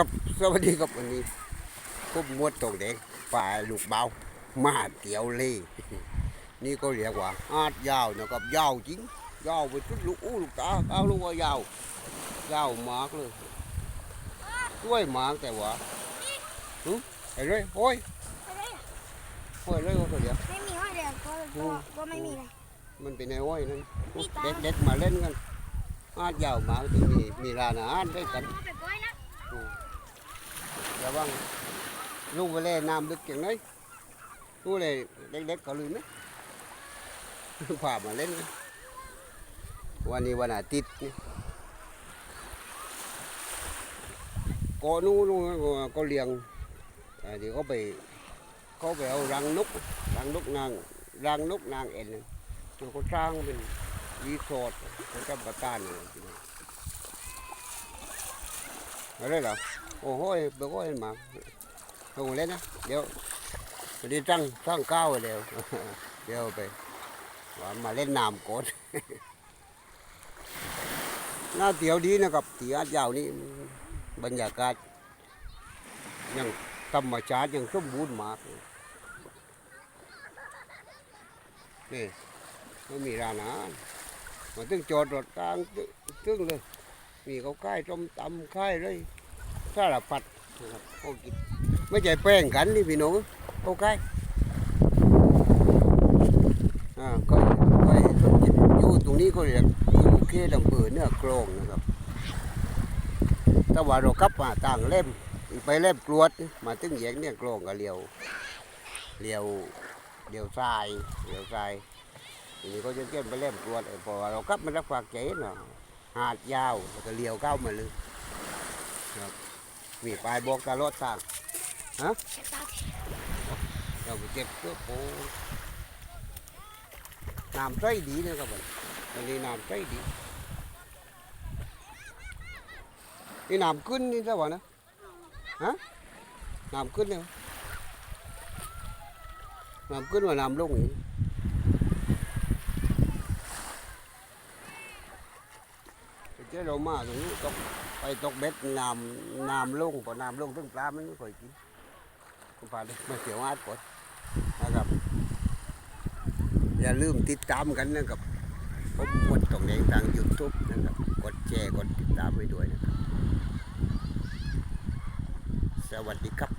ครับสวัสดีครับวันนี้ผมมวดตรงแดงป่าลูกเบามาเตียวเล่นี่ก็เรียกว่าอาดยาวนะครับยาวจริงยาวไปทุกลูกอู้ลูกตาเอาลูกว่ายาวยาวมากเลยด้วยมากแต่ว่าหึไอ้เลยโอ้ยโอ้ยเลยว่าตัวเดียวไม่มีห้อยเดียวก็ก็ก็ไม่มีเลยมันเป็นไอ้โอ้ยนั่นมีตาเด็กเด็กๆมาเล่นกันอาดยาวมากที่มีมีร้านอาหารด้วยกันเอาไปปล่อยนะระวังลูกไปเล่นน้ำลึกอย่างไรลูกเลยเด็กๆก็ลืมนะพามาเล่นนะวันนี้วันอาทิตย์นี่ก็นู้นนู้นก็ก็เลี้ยงอ่าเดี๋ยวเขาไปเขาไปเอารังนกรังนกนางรังนกนางเอ็นน่ะมันก็สร้างเป็นรีสอร์ทเขาจะประทานอะไรทีนี้อะไรเหรอโอ้โหไปก็เห็นมาลงเล่นะ เดี๋ยวไปดีตั้งตั้งก้าวเดี๋ยวเดี๋ยวไปว่ามาเล่นน้ำก่อนน่าเตี๋ยวดีนะครับเตี๋ยวยาวนี่บรรยากาศยังธรรมชาติยังสมบูรณ์มากนี่ไม่มีร้านอาหารมาตึงจอดรถกลางตึตึงเลย มีเขาค่ายต้มตำค่ายเลย สารพัดนะครับเขากินไม่ใช่แป้งกันนี่พี่น้องเขาใกล้อ่าก็ก็ต้นกินอยู่ตรงนี้ก็เรียกอยู่เขตอำเภอเนื้อกลองนะครับถ้าว่าเรากลับมาต่างเล่มไปเล่มกรวดมาถึงแยกเนี่ยกลองก็เลี้ยวเลี้ยวเลี้ยวซ้ายเลี้ยวซ้ายทีนี้ก็จะเกินไปเล่มกรวดเออเพอเรากลับมารักฝากใจเนาะหาดยาวแล้วก็เลี้ยวเข้ามาเลยมีป ลายบอกตลอดทางตาเราไปเก็บเพื่อโพน้ำใสดีนะครับผมอันนี้น้ำใสดีนี่น้ำขึ้นนี่ใช่ป่ะนะฮะน้ำขึ้นเนี่ยน้ำขึ้นว่าน้ำลงนี่ เจ้าเรามาตรงนี้ตกไปตกเบ็ดน้ำน้ำลงพอน้ำลงถึงปลามันไม่ค่อยกินคุณปลาเลยมาเสียวอาดก่อนนะครับ อย่าลืมติดตามกันนะครับผมกดตรงนี้ทางยูทูบนะครับกดแชร์กดติดตามไว้ด้วยนะครับสวัสดีครับ